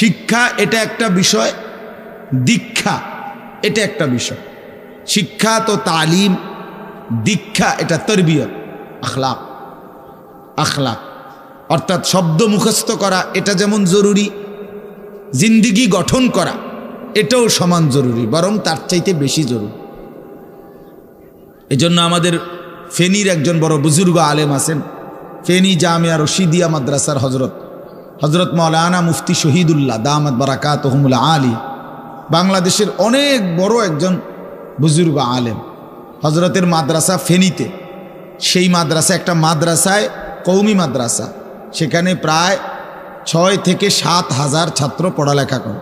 শিক্ষা এটা একটা বিষয়, দীক্ষা এটা একটা বিষয়। শিক্ষা তো তালিম, দীক্ষা এটা তরবিয়ত, আখলাক আখলাক। অর্থাৎ শব্দ মুখস্থ করা এটা যেমন জরুরি, জিন্দিগি গঠন করা এটাও সমান জরুরি, বরং তার চাইতে বেশি জরুরি। এজন্য আমাদের ফেনীর একজন বড় বুজুর্গ আলেম আছেন, ফেনী জামিয়া রশিদিয়া মাদ্রাসার হজরত হজরত মৌলানা মুফতি শহীদুল্লাহ দামাদ বারাকাত আলী, বাংলাদেশের অনেক বড় একজন বুজুর্গ আলেম। হজরতের মাদ্রাসা ফেনীতে, সেই মাদ্রাসা একটা মাদ্রাসায় কৌমি মাদ্রাসা। সেখানে প্রায় ছয় থেকে সাত হাজার ছাত্র পড়ালেখা করে।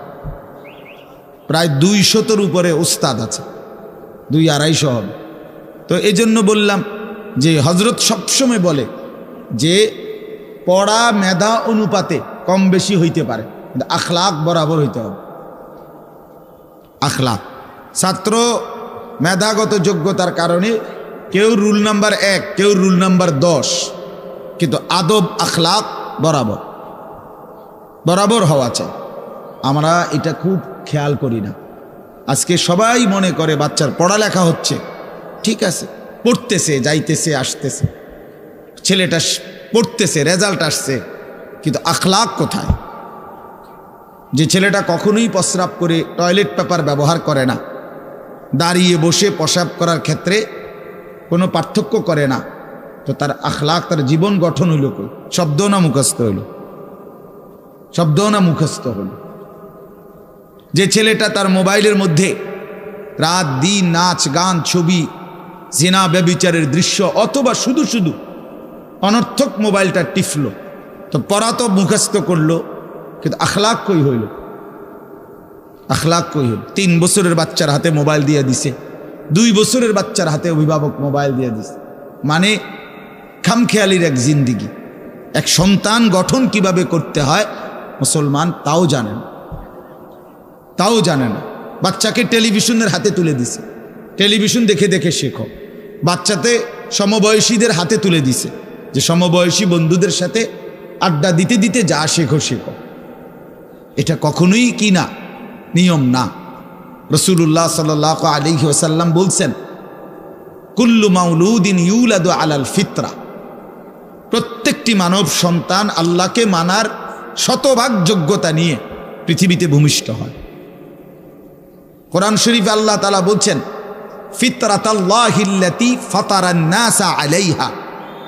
প্রায় দুই শতর উপরে উস্তাদ আছে, দুই আড়াইশো হবে। তো এই জন্য বললাম যে হজরত সবসময় বলে যে পড়া, মেধা, অনুপাতে কম বেশি হইতে পারে। কিন্তু আখলাক বরাবর হইতে হবে। আখলাক। ছাত্র মেধাগত যোগ্যতার কারণে কেউ রুল নাম্বার এক, কেউ রুল নাম্বার দশ, কিন্তু আদব, আখলাক বরাবর। বরাবর হওয়া চাই। আমরা এটা খুব খেয়াল করি না। আজকে সবাই মনে করে বাচ্চার পড়ালেখা হচ্ছে। ঠিক আছে, পড়তেছে, যাইতেছে, আসতেছে। ছেলেটা পড়তেছে রেজাল্ট আসছে। কিন্তু আখলাক কোথায়? যে ছেলেটা কখনোই প্রস্রাব করে টয়লেট পেপার ব্যবহার করে না। দাঁড়িয়ে বসে প্রসাব করার ক্ষেত্রে কোনো পার্থক্য করে না। তো তার আখলাক, তার জীবন গঠন হইল কই? শব্দ না মুখস্থ হইল। শব্দ না মুখস্থ হইল। যে ছেলেটা তার মোবাইলের মধ্যে রাত, দিন, নাচ, গান, ছবি, জিনা, ব্যবিচারের দৃশ্য, অথবা শুধু শুধু অনর্থক মোবাইলটা টিফল। তো পড়া তো মুখস্থ করল, কিন্তু আখলাক কই হইল? আখলাক কই হইল? তিন বছরের বাচ্চার হাতে মোবাইল দিয়ে দিছে, দুই বছরের বাচ্চার হাতে অভিভাবক মোবাইল দিয়ে দিছে। মানে খামখেয়ালির এক জিন্দিগি। এক সন্তান গঠন কীভাবে করতে হয়, মুসলমান তাও জানেন তাও জানে না। বাচ্চাকে টেলিভিশনের হাতে তুলে দিছে। টেলিভিশন দেখে দেখে শেখো। বাচ্চাতে সমবয়সীদের হাতে তুলে দিছে। যে সমবয়সী বন্ধুদের সাথে আড্ডা দিতে দিতে যা শেখো শেখো। এটা কখনোই কি না? নিয়ম না। রসুল্লাহ সাল আলিহি ওসাল্লাম বলছেন, কুল্লু মাউলুদিন ইউলাদু আলাল ফিতরা। প্রত্যেকটি মানব সন্তান আল্লাহকে মানার শতভাগ যোগ্যতা নিয়ে পৃথিবীতে ভূমিষ্ঠ হয়। কোরআন শরীফ আল্লাহ তালা বলছেন, ফিতরাতাল্লাহিল্লাতি ফাতারান্নাসা আলাইহা।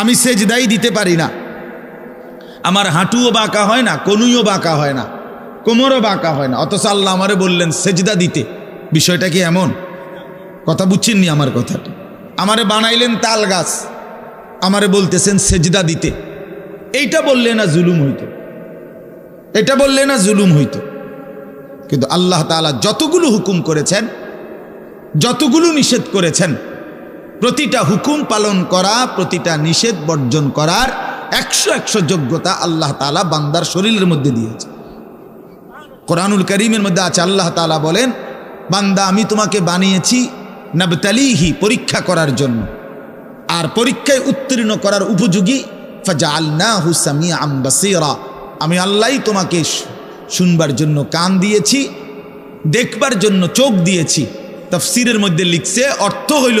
আমি সেজদাই দিতে পারি না। আমার হাঁটুও বাঁকা হয় না, কনুইও বাঁকা হয় না, কোমরও বাঁকা হয় না। অথচ আল্লাহ আমারে বললেন, সেজদা দিতে। বিষয়টা কি এমন? কথা বুঝছেননি আমার কথাটা? আমারে বানাইলেন তাল গাছ, আমারে বলতেছেন সেজদা দিতে। এইটা বললে না জুলুম হইতো। এটা বললে না জুলুম হইত। কিন্তু আল্লাহ তাআলা যতগুলো হুকুম করেছেন, যতগুলো নিষেধ করেছেন প্রতিটা হুকুম পালন করা, প্রতিটা নিষেধ বর্জন করার একশো একশো যোগ্যতা আল্লাহ তাআলা বান্দার শরীরের মধ্যে দিয়েছে। কোরআনুল করিমের মধ্যে আছে, আল্লাহ তাআলা বলেন, বান্দা, আমি তোমাকে বানিয়েছি নবতালিহি, পরীক্ষা করার জন্য। আর পরীক্ষায় উত্তীর্ণ করার উপযোগী, ফাজআলনাহু সামিআম বাসীরা। আমি আল্লাহই তোমাকে শুনবার জন্য কান দিয়েছি, দেখবার জন্য চোখ দিয়েছি। তফসিরের মধ্যে লিখছে, অর্থ হইল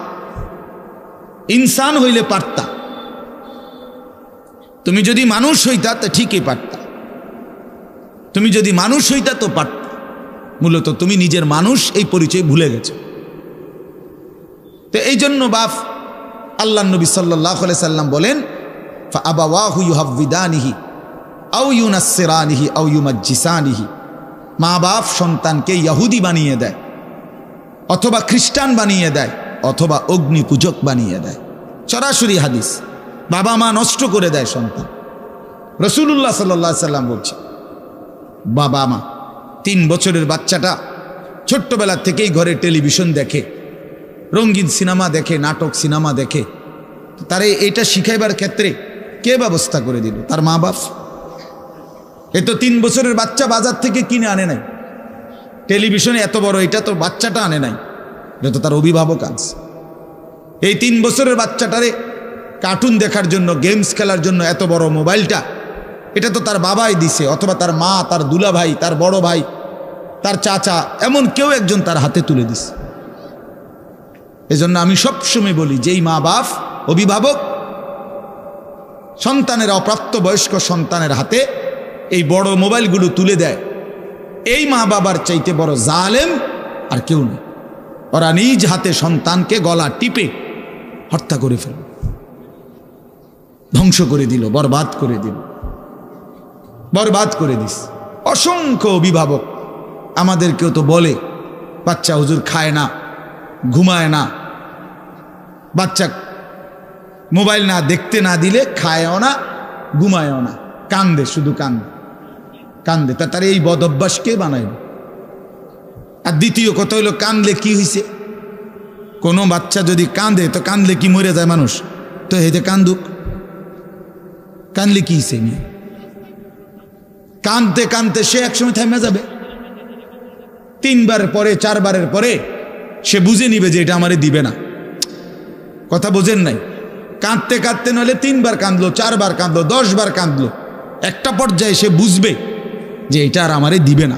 ইনসান হইলে পারতা। তুমি যদি মানুষ হইতা, তা ঠিকই পারতা। তুমি যদি মানুষ হইতা, তো পারত। মূলত তুমি নিজের মানুষ এই পরিচয় ভুলে গেছো। তো এই জন্য বাপ আল্লাহ নবী সাল্লাহ সাল্লাম বলেন আবাহু ইউহাবিদানিহি আউ ইউনাসেরানিহি আউ ইউমাজ্জিসানিহি। মা বাপ সন্তানকে ইয়াহুদি বানিয়ে দেয়, অথবা খ্রিস্টান বানিয়ে দেয়। অথবা অগ্নি পূজক বানিয়ে দেয়। সরাসরি হাদিস। বাবা মা নষ্ট করে দেয় সন্তান। রসুল্লাহ সাল্লাহ সাল্লাম বলছে বাবা মা, তিন বছরের বাচ্চাটা ছোট্টবেলা থেকেই ঘরে টেলিভিশন দেখে, রঙিন সিনেমা দেখে, নাটক সিনেমা দেখে, তারে এটা শিখাইবার ক্ষেত্রে কে ব্যবস্থা করে দিল? তার মা বাপ? এ তো তিন বছরের বাচ্চা বাজার থেকে কিনে আনে নাই। টেলিভিশনে এত বড় এটা তো বাচ্চাটা আনে নাই। এটা তো তার অভিভাবক আনছে এই তিন বছরের বাচ্চাটারে কার্টুন দেখার জন্য গেমস খেলার জন্য এত বড় মোবাইলটা, এটা তো তার বাবাই দিছে, অথবা তার মা, তার দুলা ভাই তার বড় ভাই, তার চাচা, এমন কেউ একজন তার হাতে তুলে দিছে। এজন্য আমি সবসময় বলি, যেই মা বাপ, অভিভাবক, সন্তানের অপ্রাপ্ত বয়স্ক সন্তানের হাতে এই বড় মোবাইলগুলো তুলে দেয়, এই মা বাবার চাইতে বড় জালেম আর কেউ নেই। ওরা নিজ হাতে সন্তানকে গলা টিপে হত্যা করে ফেল ধ্বংস করে দিল, বরবাদ করে দিল। বরবাদ করে দিস। অসংখ্য অভিভাবক আমাদেরকেও তো বলে, বাচ্চা হুজুর খায় না, ঘুমায় না। বাচ্চা মোবাইল না দেখতে না দিলে খায়ও না, ঘুমায়ও না। কান্দে, শুধু কান্দে। কান্দে। তা তার এই বদ অভ্যাস কে বানাইল। আর দ্বিতীয় কথা হইল কান্দলে কি হয়েছে কোনো বাচ্চা যদি কান্দে, তো কান্দলে কি মরে যায় মানুষ? তো হেতে কান্দুক। কান্দলে কি হয়েছে মেয়ে কানতে কানতে সে একসময় থেমে যাবে। তিনবারের পরে, চারবারের পরে সে বুঝে নিবে যে এটা আমারে দিবে না। কথা বোঝেন নাই? কাঁদতে কাঁদতে নলে তিনবার কাঁদলো, চারবার কাঁদলো, দশবার কাঁদলো। একটা পর্যায়ে সে বুঝবে যে এটা আর আমারে দিবে না।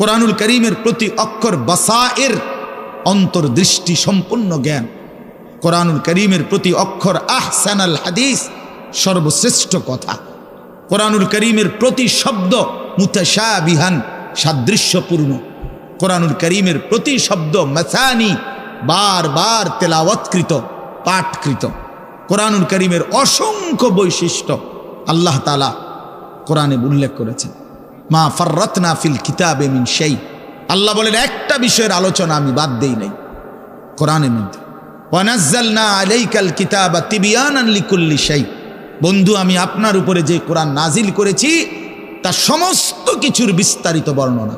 কোরআনুল করিমের প্রতি অক্ষর বাসায়ের অন্তর্দৃষ্টি সম্পূর্ণ জ্ঞান। কোরআনুল করিমের প্রতি অক্ষর আহসানাল হাদিস সর্বশ্রেষ্ঠ কথা। কোরআনুল করিমের প্রতি শব্দ বিহান সাদৃশ্যপূর্ণ। কোরআনুল করিমের প্রতি শব্দ মেসানি বার বার তেলাওয়াতকৃত, পাঠকৃত। কোরআনুল করিমের অসংখ্য বৈশিষ্ট্য আল্লাহ তালা কোরআনে উল্লেখ করেছেন। মা ফর্রতনা ফিল কিতাবে মিন সেই আল্লাহ বলেন, একটা বিষয়ের আলোচনা আমি বাদ দেই নাই। কোরআনের মধ্যে। ওয়ানাজ্জালনা আলাইকাল কিতাবা তিবিয়ানান বন্ধু, আমি আপনার উপরে যে কোরআন নাজিল করেছি তা সমস্ত কিছুর বিস্তারিত বর্ণনা।